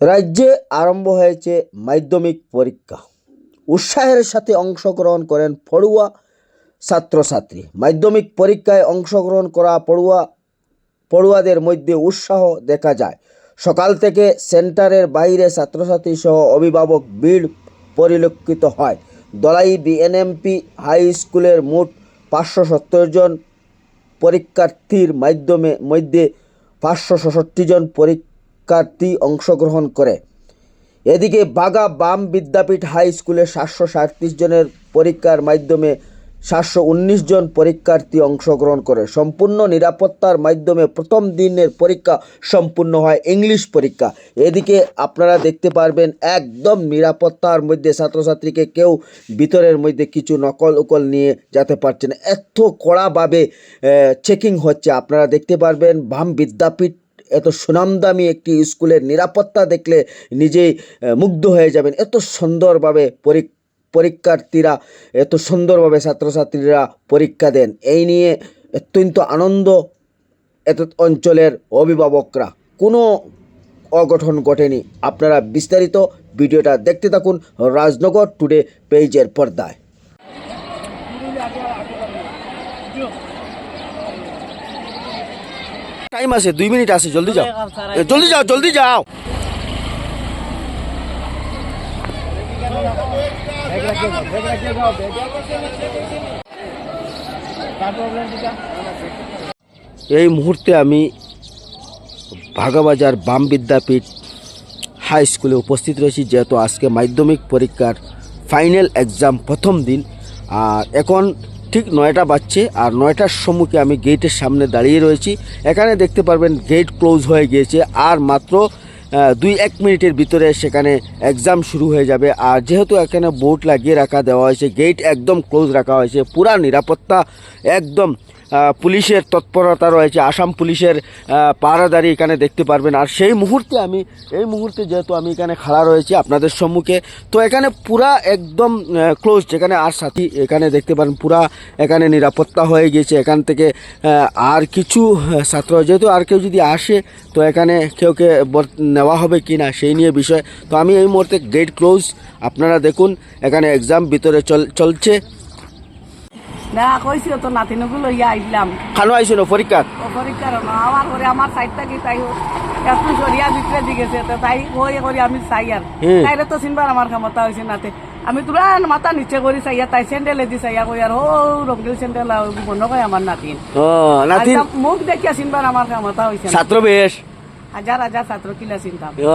রাজ্যে আরম্ভ হয়েছে মাধ্যমিক পরীক্ষা। উৎসাহের সাথে অংশগ্রহণ করেন পড়ুয়া ছাত্রছাত্রী। মাধ্যমিক পরীক্ষায় অংশগ্রহণ করা পড়ুয়া, পড়ুয়াদের মধ্যে উৎসাহ দেখা যায়। সকাল থেকে সেন্টারের বাইরে ছাত্রছাত্রী সহ অভিভাবক ভিড় পরিলক্ষিত হয়। দলাই বিএনএমপি হাই স্কুলের মোট পাঁচশো সত্তর জন পরীক্ষার্থীর মাধ্যমে, মধ্যে পাঁচশো ষষট্টি জন পরীক্ষার্থী অংশগ্রহণ করে। এদিকে বাগা বাম বিদ্যাপীঠ হাই স্কুলে সাতশো সাঁত্রিশ জনের পরীক্ষার মাধ্যমে সাতশো উনিশ জন পরীক্ষার্থী অংশগ্রহণ করে। সম্পূর্ণ নিরাপত্তার মাধ্যমে প্রথম দিনের পরীক্ষা সম্পূর্ণ হয় ইংলিশ পরীক্ষা। এদিকে আপনারা দেখতে পারবেন, একদম নিরাপত্তার মধ্যে ছাত্রছাত্রীকে কেউ ভিতরের মধ্যে কিছু নকল উকল নিয়ে যেতে পারছে না। এত কড়াভাবে চেকিং হচ্ছে। আপনারা দেখতে পারবেন, বাম বিদ্যাপীঠ এত সুনামদামি একটি স্কুলের নিরাপত্তা দেখলে নিজেই মুগ্ধ হয়ে যাবেন। এত সুন্দরভাবে পরীক্ষা পরীক্ষার্থীরা, এত সুন্দরভাবে ছাত্রছাত্রীরা পরীক্ষা দেন। এই নিয়ে অত্যন্ত আনন্দ এত অঞ্চলের অভিভাবকরা। কোনো অঘটন ঘটেনি। আপনারা বিস্তারিত ভিডিওটা দেখতে থাকুন রাজনগর টুডে পেজের পর্দায়। টাইম আছে, দুই মিনিট আছে, জলদি যাও। জলদি যাও জলদি যাও। এই মুহূর্তে আমি ভাগাবাজার বাম বিদ্যাপীঠ হাই স্কুলে উপস্থিত রয়েছি, যেহেতু আজকে মাধ্যমিক পরীক্ষার ফাইনাল এক্সাম প্রথম দিন। আর এখন ঠিক নয়টা বাজছে আর নয়টার সম্মুখে আমি গেটের সামনে দাঁড়িয়ে রয়েছি। এখানে দেখতে পারবেন গেট ক্লোজ হয়ে গিয়েছে আর মাত্র দুই এক মিনিটের ভিতরে সেখানে এক্সাম শুরু হয়ে যাবে। আর যেহেতু এখানে বোর্ড লাগিয়ে রাখা দেওয়া হয়েছে গেট একদম ক্লোজ রাখা হয়েছে, পুরা নিরাপত্তা একদম পুলিশের তৎপরতা রয়েছে, আসাম পুলিশের পাহারাদারি এখানে দেখতে পারবেন। আর সেই মুহূর্তে আমি, এই মুহূর্তে যেহেতু আমি এখানে খাড়া রয়েছি আপনাদের সম্মুখে, তো এখানে পুরা একদম ক্লোজ এখানে আর সাথী এখানে দেখতে পারেন, পুরা এখানে নিরাপত্তা হয়ে গিয়েছে। এখান থেকে আর কিছু ছাত্র, যেহেতু আর কেউ যদি আসে, তো এখানে কেউকে নেওয়া হবে কি না, সেই নিয়ে বিষয়। তো আমি এই মুহূর্তে গেট ক্লোজ আপনারা দেখুন, এখানে এক্সাম ভিতরে চল, চলছে। না কইছি তো নাতিনগুলো লইয়া আইলাম। খানো আইসো না পরীক্ষা পরীক্ষার না আমার করে আমার সাইড থাকি তাই একটু সরিয়া ভিতরে দি গেছে তো তাই ওই করে আমি চাই আর। তাইরে তো চিনবার আমার ক্ষমতা হয়েছে নাতে। আমি তোরা মাথা নিচে করি চাইয়া তাই স্যান্ডেলে দি চাইয়া কই আর ও রঙিল স্যান্ডেল বন্ধ কয় আমার নাতিন। ও নাতিন মুখ দেখিয়া চিনবার আমার ক্ষমতা হয়েছে। ছাত্র বেশ। হাজার হাজার ছাত্র কিলা চিন্তাম। ও,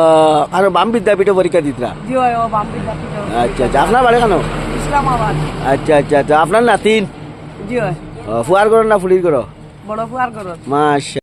আর বাম বিদ্যাপীঠে পরীক্ষা দিতরা জি ও বাম্পি জাতি আচ্ছা আচ্ছা। আপনার বাড়ি কেন ইসলামাবাদ আচ্ছা আচ্ছা আচ্ছা। আপনার নাতিন? জি হয় ফুয়ার করো না ফুলির করো বড় ফুয়ার করো মাশা